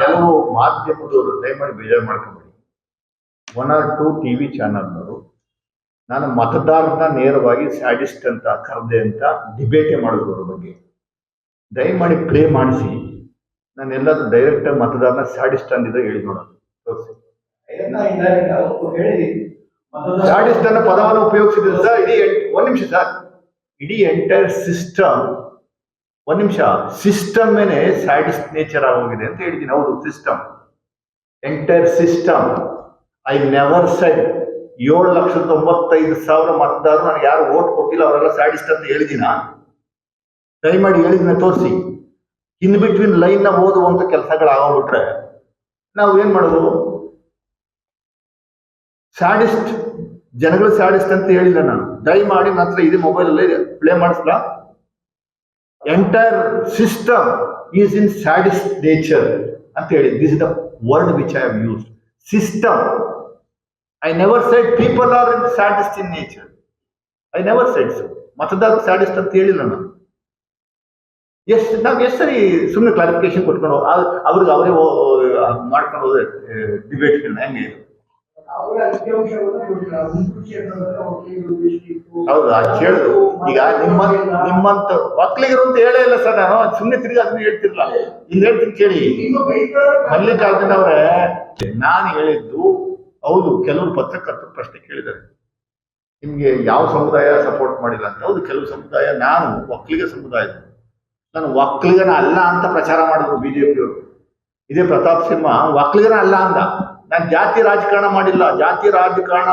ಕೆಲವು ಮಾಧ್ಯಮದವರು ದಯಮಾಡಿ ಬೇಜಾರು ಮಾಡ್ಕೊಂಬಿಡಿ. One or two T V ಚಾನಲ್ನವರು ನಾನು ಮತದಾರನ ನೇರವಾಗಿ ಸ್ಯಾಡಿಸ್ಟ್ ಅಂತ ಕರೆದೆ ಅಂತ ಡಿಬೇಟೇ ಮಾಡಿದ್ರು ಅವ್ರ ಬಗ್ಗೆ ದಯಮಾಡಿ ಪ್ಲೇ ಮಾಡಿಸಿ. ನಾನು ಎಲ್ಲಾದ್ರೂ ಡೈರೆಕ್ಟ್ ಮತದಾರನ ಸ್ಯಾಡಿಸ್ಟ್ ಅಂದಿದ್ರೆ ಹೇಳಿ ನೋಡೋದು ತೋರಿಸಿ. ಸ್ಯಾಡಿಸ್ಟ್ ಅನ್ನೋ ಪದವನ್ನು ಉಪಯೋಗಿಸಿದ್ರೆ ಸರ್ ಇಡೀ ಒಂದ್ ನಿಮಿಷ ಸರ್. ಇಡೀ ಎಂಟೈರ್ ಸಿಸ್ಟಮ್ ಒಂದ್ ನಿಮಿಷ. ಸಿಸ್ಟಮ್ ಮೇಲೆ ಸ್ಯಾಡಿಸ್ಟ್ ನೇಚರ್ ಆಗೋಗಿದೆ ಅಂತ ಹೇಳಿದ್ದೀನಿ ಹೌದು system entire system I never said ಏಳು ಲಕ್ಷ ತೊಂಬತ್ತೈದು ಸಾವಿರ ಮತದಾರರು ನನಗೆ ಯಾರು ಓಟ್ ಕೊಟ್ಟಿಲ್ಲ, ಅವರೆಲ್ಲ ಸ್ಯಾಡಿಸ್ಟ್ ಅಂತ ಹೇಳಿದಿನ? ಮಾಡಿ ಹೇಳಿದ್ನ ತೋರಿಸಿ. ಇನ್ ಬಿಟ್ವೀನ್ ಲೈನ್ನ ಓದುವಂತ ಕೆಲಸಗಳು ಆಗೋಗ್ಬಿಟ್ರೆ ನಾವು ಏನ್ ಮಾಡೋದು? ಸ್ಯಾಡಿಸ್ಟ್ ಜನಗಳು ಸ್ಯಾಡಿಸ್ಟ್ ಅಂತ ಹೇಳಿಲ್ಲ ನಾನು. ದಯಮಾಡಿ ನನ್ನ ಹತ್ರ ಇದೆ ಮೊಬೈಲ್ ಅಲ್ಲಿ ಪ್ಲೇ ಮಾಡಿಸ್ಲಾ? Entire system is in sadist nature ಅಂತ ಹೇಳಿ this is the word which I have use system I never said people are in sadist in nature I never said so ಮತದಾರ ಸ್ಯಾಡಿಸ್ಟ್ ಅಂತ ಹೇಳಿಲ್ಲ ನಾನು. ಎಷ್ಟು ನಾವು ಎಷ್ಟು ಸರಿ ಸುಮ್ಮನೆ ಕ್ಲಾರಿಫಿಕೇಶನ್ ಕೊಟ್ಕೊಂಡು, ಆ- ಅವ್ರಿಗೆ ಅವರೇ ಮಾಡ್ಕೊಂಡು ಹೋದ್ರೆ ಡಿಬೇಟ್ಗಳನ್ನ ಹೆಂಗೆ ಇದು? ಹೌದು ಅದು ಕೇಳಿದ್ರು ಈಗ ನಿಮ್ಮ ನಿಮ್ಮಂತ ಮಕ್ಕಳಿಗಿರು ಅಂತ ಹೇಳೇ ಇಲ್ಲ ಸರ್ ನಾನು. ಸುಮ್ಮನೆ ತಿರ್ಗಿ ಅದನ್ನ ಹೇಳ್ತಿರ್ಲ ಇಲ್ಲಿ ಹೇಳ್ತೀನಿ ಕೇಳಿ. ಮಲ್ಲಿಕಾರ್ಜುನ ಅವರೇ ನಾನು ಹೇಳಿದ್ದು ಹೌದು ಕೆಲವು ಪತ್ರಕರ್ತರು ಪ್ರಶ್ನೆ ಕೇಳಿದ್ದಾರೆ. ನಿಮ್ಗೆ ಯಾವ ಸಮುದಾಯ ಸಪೋರ್ಟ್ ಮಾಡಿಲ್ಲ ಅಂತ. ಹೌದು ಕೆಲವು ಸಮುದಾಯ ನಾನು ಒಕ್ಕಲಿಗ ಸಮುದಾಯ. ನಾನು ಒಕ್ಕಲಿಗನ ಅಲ್ಲ ಅಂತ ಪ್ರಚಾರ ಮಾಡಿದ್ರು ಬಿಜೆಪಿಯವರು. ಇದೇ ಪ್ರತಾಪ್ ಸಿಂಹ ಒಕ್ಕಲಿಗನ ಅಲ್ಲ ಅಂದ. ನಾನು ಜಾತಿ ರಾಜಕಾರಣ ಮಾಡಿಲ್ಲ. ಜಾತಿ ರಾಜಕಾರಣ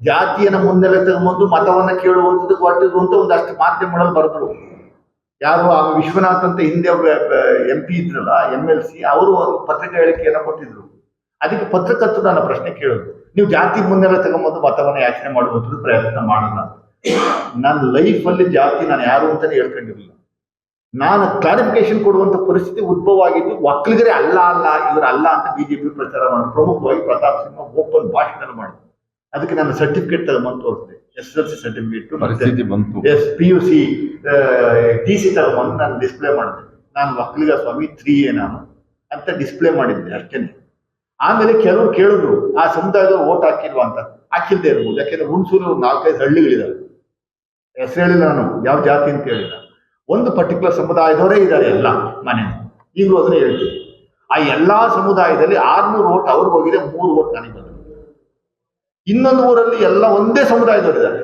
ಜಾತಿಯನ್ನ ಮುನ್ನೆಲೆ ತಗೊಂಬಂದು ಮತವನ್ನ ಕೇಳುವಂಥದ್ದು ಕೊಟ್ಟಿದ್ರು ಅಂತ ಒಂದಷ್ಟು ಮಾಧ್ಯಮಗಳಲ್ಲಿ ಬರೆದ್ರು. ಯಾರು ಆ ವಿಶ್ವನಾಥ್ ಅಂತ ಹಿಂದೆ ಎಂ ಪಿ ಇದ್ರಲ್ಲ ಎಂ ಎಲ್ ಸಿ ಅವರು ಪತ್ರಿಕಾ ಹೇಳಿಕೆಯನ್ನು ಕೊಟ್ಟಿದ್ರು. ಅದಕ್ಕೆ ಪತ್ರಕರ್ತರು ನನ್ನ ಪ್ರಶ್ನೆ ಕೇಳಿದ್ರು. ನೀವು ಜಾತಿ ಮುನ್ನೆಲೆ ತಗೊಂಬಂದು ಮತವನ್ನ ಯಾಚನೆ ಮಾಡುವಂಥದ್ದು ಪ್ರಯತ್ನ ಮಾಡಲ್ಲ. ನನ್ನ ಲೈಫಲ್ಲಿ ಜಾತಿ ನಾನು ಯಾರು ಅಂತಲೇ ಹೇಳ್ಕೊಂಡಿರಲಿಲ್ಲ. ನಾನು ಕ್ಲಾರಿಫಿಕೇಶನ್ ಕೊಡುವಂತ ಪರಿಸ್ಥಿತಿ ಉದ್ಭವ ಆಗಿದ್ದು ಒಕ್ಕಲಿಗರೇ ಅಲ್ಲ ಅಲ್ಲ ಇವರು ಅಲ್ಲ ಅಂತ ಬಿಜೆಪಿ ಪ್ರಚಾರ ಮಾಡಿ ಪ್ರಮುಖವಾಗಿ ಪ್ರತಾಪ್ ಸಿಂಹ ಓಪನ್ ಭಾಷಣ ಮಾಡಿದ್ರು ಅದಕ್ಕೆ ನನ್ನ ಸರ್ಟಿಫಿಕೇಟ್ ತಗೊಂಡು ತೋರಿಸಿದೆ. ಎಸ್ ಎಲ್ ಸಿ ಸರ್ಟಿಫಿಕೇಟ್ ಪರಿಸ್ಥಿತಿ ಬಂತು. S P U C T C ತಗೊಂಡು ನಾನು ಡಿಸ್ಪ್ಲೇ ಮಾಡಿದೆ. ನಾನು ಒಕ್ಕಲಿಗ ಸ್ವಾಮಿ ತ್ರೀ ಎ ನಾನು ಅಂತ ಡಿಸ್ಪ್ಲೇ ಮಾಡಿದ್ದೆ ಅಷ್ಟೇನೆ ಆಮೇಲೆ ಕೆಲವರು ಕೇಳಿದ್ರು ಆ ಸಮುದಾಯದ ಓಟ್ ಹಾಕಿಲ್ವಾ ಅಂತ. ಹಾಕಿಲ್ದೇ ಇರ್ಬೋದು. ಯಾಕೆಂದ್ರೆ ಹುಣಸೂರು ನಾಲ್ಕೈದು ಹಳ್ಳಿಗಳಿದಾವೆ. ಹೆಸರು ಹೇಳಿಲ್ಲ ನಾನು ಯಾವ ಜಾತಿ ಅಂತ ಹೇಳಿಲ್ಲ. ಒಂದು ಪರ್ಟಿಕ್ಯುಲರ್ ಸಮುದಾಯದವರೇ ಇದ್ದಾರೆ ಎಲ್ಲ ಮನೆ ಈಗಲೂ ಅದನ್ನ ಹೇಳ್ತೀವಿ. ಆ ಎಲ್ಲಾ ಸಮುದಾಯದಲ್ಲಿ ಆರ್ನೂರು ಓಟ್ ಅವ್ರಿಗೆ ಹೋಗಿದೆ, ಮೂರು ಓಟ್ ನನಗೆ ಬಂದಿದೆ ಇನ್ನೊಂದು ಊರಲ್ಲಿ ಎಲ್ಲ ಒಂದೇ ಸಮುದಾಯದವರಿದ್ದಾರೆ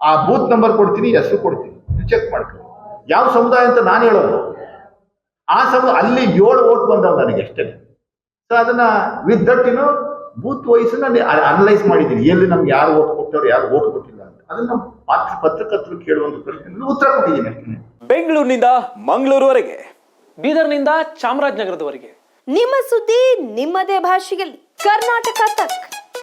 ಆ ಬೂತ್ ನಂಬರ್ ಕೊಡ್ತೀನಿ, ಹೆಸರು ಕೊಡ್ತೀನಿ ಚೆಕ್ ಮಾಡ್ತೀನಿ. ಯಾವ ಸಮುದಾಯ ಅಂತ ನಾನು ಹೇಳೋದು. ಆ ಸಮ, ಅಲ್ಲಿ ಏಳು ಓಟ್ ಬಂದವು ನನಗೆ ಅಷ್ಟೇ. ಸೊ ಅದನ್ನ ವಿತ್ ಬೂತ್ ವೈಸ್ ನಾನು ಅನಲೈಸ್ ಮಾಡಿದ್ದೀನಿ. ಎಲ್ಲಿ ನಮ್ಗೆ ಯಾರು ಓಟ್ ಕೊಟ್ಟವ್ರು, ಯಾರು ಓಟ್ ಕೊಟ್ಟಿಲ್ಲ. ಅದನ್ನ ಪಾತ್ರ ಪತ್ರಕರ್ತರು ಕೇಳುವಂತ ಪ್ರಶ್ನೆ. ಉತ್ತರ ಕೊಟ್ಟಿದ್ದೀನಿ. ಬೆಂಗಳೂರಿನಿಂದ ಮಂಗಳೂರುವರೆಗೆ ಬೀದರ್ನಿಂದ ಚಾಮರಾಜನಗರದವರೆಗೆ. ನಿಮ್ಮ ಸುದ್ದಿ ನಿಮ್ಮದೇ ಭಾಷೆಯಲ್ಲಿ. ಕರ್ನಾಟಕ ತಕ್.